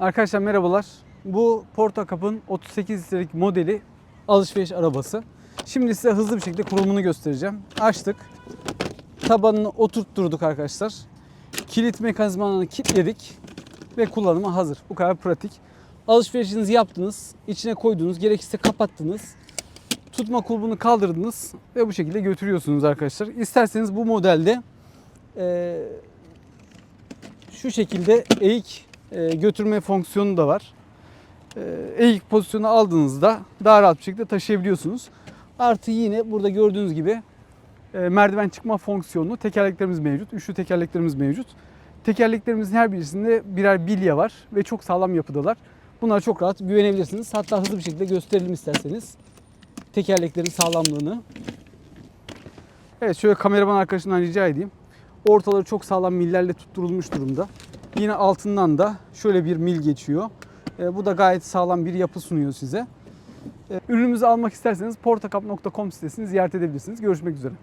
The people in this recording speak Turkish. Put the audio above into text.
Arkadaşlar merhabalar. Bu Portakap'ın 38 litrelik modeli alışveriş arabası. Şimdi size hızlı bir şekilde kurulumunu göstereceğim. Açtık. Tabanını oturtturduk arkadaşlar. Kilit mekanizmalarını kilitledik ve kullanıma hazır. Bu kadar pratik. Alışverişinizi yaptınız, içine koydunuz, gerekirse kapattınız. Tutma kulbunu kaldırdınız ve bu şekilde götürüyorsunuz arkadaşlar. İsterseniz bu modelde eee, şu şekilde eğik e, götürme fonksiyonu da var. E, eğik pozisyonu aldığınızda daha rahat bir şekilde taşıyabiliyorsunuz. Artı yine burada gördüğünüz gibi e, merdiven çıkma fonksiyonlu tekerleklerimiz mevcut. Üçlü tekerleklerimiz mevcut. Tekerleklerimizin her birisinde birer bilye var ve çok sağlam yapıdalar. Bunlara çok rahat güvenebilirsiniz. Hatta hızlı bir şekilde gösterelim isterseniz tekerleklerin sağlamlığını. Evet şöyle kameraman arkadaşımdan rica edeyim. Ortaları çok sağlam millerle tutturulmuş durumda. Yine altından da şöyle bir mil geçiyor. E, bu da gayet sağlam bir yapı sunuyor size. E, ürünümüzü almak isterseniz portakap.com sitesini ziyaret edebilirsiniz. Görüşmek üzere.